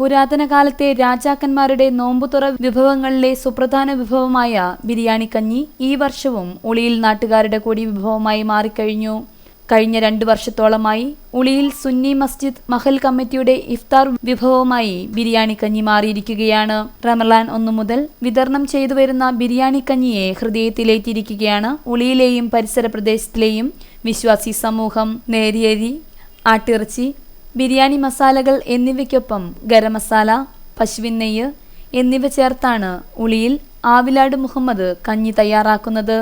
പുരാതന കാലത്തെ രാജാക്കന്മാരുടെ നോമ്പുതുറ വിഭവങ്ങളിലെ സുപ്രധാന വിഭവമായ ബിരിയാണി കഞ്ഞി ഈ വർഷവും ഉളിയിൽ നാട്ടുകാരുടെ കൂടി വിഭവമായി മാറിക്കഴിഞ്ഞു. കഴിഞ്ഞ രണ്ടു വർഷത്തോളമായി ഉളിയിൽ സുന്നി മസ്ജിദ് മഹൽ കമ്മിറ്റിയുടെ ഇഫ്താർ വിഭവമായി ബിരിയാണി കഞ്ഞി മാറിയിരിക്കുകയാണ്. റമലാൻ ഒന്നു മുതൽ വിതരണം ചെയ്തു വരുന്ന ബിരിയാണി കഞ്ഞിയെ ഹൃദയത്തിലേറ്റിരിക്കുകയാണ് ഉളിയിലെയും പരിസര പ്രദേശത്തിലെയും വിശ്വാസി സമൂഹം. നേരിയേരി ആട്ടിറച്ചി ബിരിയാണി മസാലകൾ എന്നിവയ്ക്കൊപ്പം ഗരം മസാല പശുവിൻ നെയ്യ് എന്നിവ ചേർത്താണ് ഉളിയിൽ ആവിലാട് മുഹമ്മദ് കഞ്ഞി തയ്യാറാക്കുന്നത്.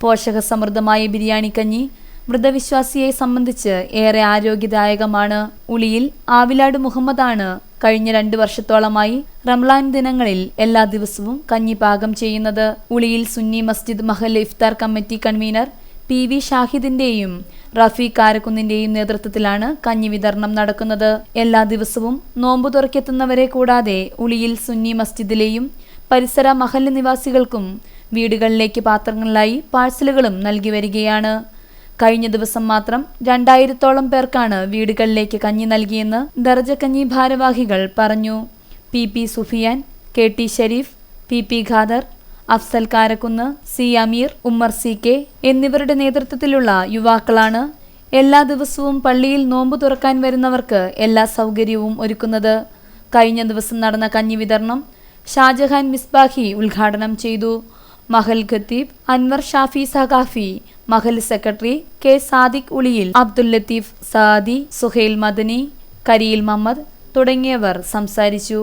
പോഷകസമൃദ്ധമായ ബിരിയാണി കഞ്ഞി മൃതവിശ്വാസിയെ സംബന്ധിച്ച് ഏറെ ആരോഗ്യദായകമാണ്. ഉളിയിൽ ആവിലാട് മുഹമ്മദാണ് കഴിഞ്ഞ രണ്ടു വർഷത്തോളമായി റംലാൻ ദിനങ്ങളിൽ എല്ലാ ദിവസവും കഞ്ഞി പാകം ചെയ്യുന്നത്. ഉളിയിൽ സുന്നി മസ്ജിദ് മഹൽ ഇഫ്താർ കമ്മിറ്റി കൺവീനർ പി വി ഷാഹിദിന്റെയും റഫീഖ് കാരക്കുന്നിന്റെയും നേതൃത്വത്തിലാണ് കഞ്ഞി വിതരണം നടക്കുന്നത്. എല്ലാ ദിവസവും നോമ്പു തുറക്കെത്തുന്നവരെ കൂടാതെ ഉളിയിൽ സുന്നി മസ്ജിദിലെയും പരിസര മഹല്ല് നിവാസികൾക്കും വീടുകളിലേക്ക് പാത്രങ്ങളിലായി പാഴ്സലുകളും നൽകി വരികയാണ്. കഴിഞ്ഞ ദിവസം മാത്രം രണ്ടായിരത്തോളം പേർക്കാണ് വീടുകളിലേക്ക് കഞ്ഞി നൽകിയെന്ന് ദർജക്കഞ്ഞി ഭാരവാഹികൾ പറഞ്ഞു. P P Sufiyan K T Sherif P P Khader Afsal Karakkunnu C Ameer Ummer C K എന്നിവരുടെ നേതൃത്വത്തിലുള്ള യുവാക്കളാണ് എല്ലാ ദിവസവും പള്ളിയിൽ നോമ്പ് തുറക്കാൻ വരുന്നവർക്ക് എല്ലാ സൗകര്യവും ഒരുക്കുന്നത്. കഴിഞ്ഞ ദിവസം നടന്ന കഞ്ഞി വിതരണം ഷാജഹാൻ മിസ്ബാഹി ഉദ്ഘാടനം ചെയ്തു. മഹൽ ഖത്തീബ് അൻവർ ഷാഫി സഖാഫി മഹൽ സെക്രട്ടറി കെ സാദിഖ് ഉളിയിൽ അബ്ദുൽ ലത്തീഫ് സാദി സുഹൈൽ മദനി കരീൽ മുഹമ്മദ് തുടങ്ങിയവർ സംസാരിച്ചു.